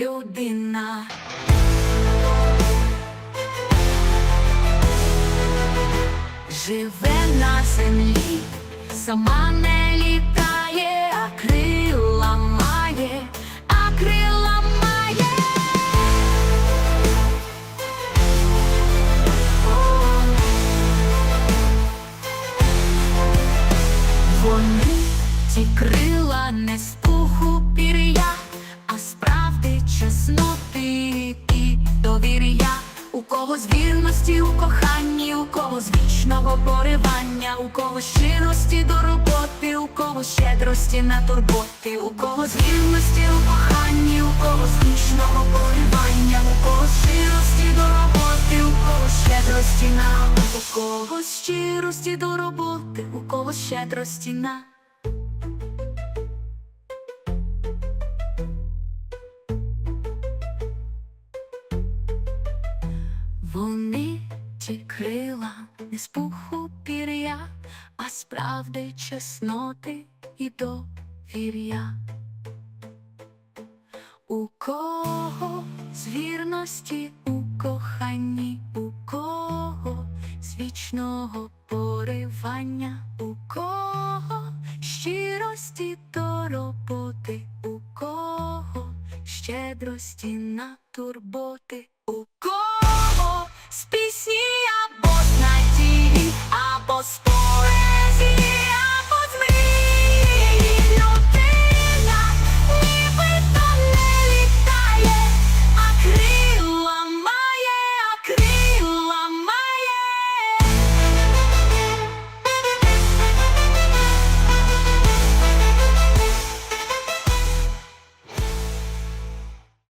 людина? Живе на землі, сама не літає, а крила має, а крила має. Вони ті крила не з У кого з вірності, у коханні, у кого з вічного поривання, у кого щирості до роботи, у кого щедрості на турботи, у кого з вірності, у коханні, у кого з вічного поривання, у кого щирості до роботи, у кого щедрості на у кого щирості до роботи, у кого щедрості на. Ті крила не з пуху пір'я, а справди чесноти і довір'я. У кого з вірності у коханні, у кого з вічного поривання, у кого щирості до роботи, у кого щедрості на турботи, у кого з пісні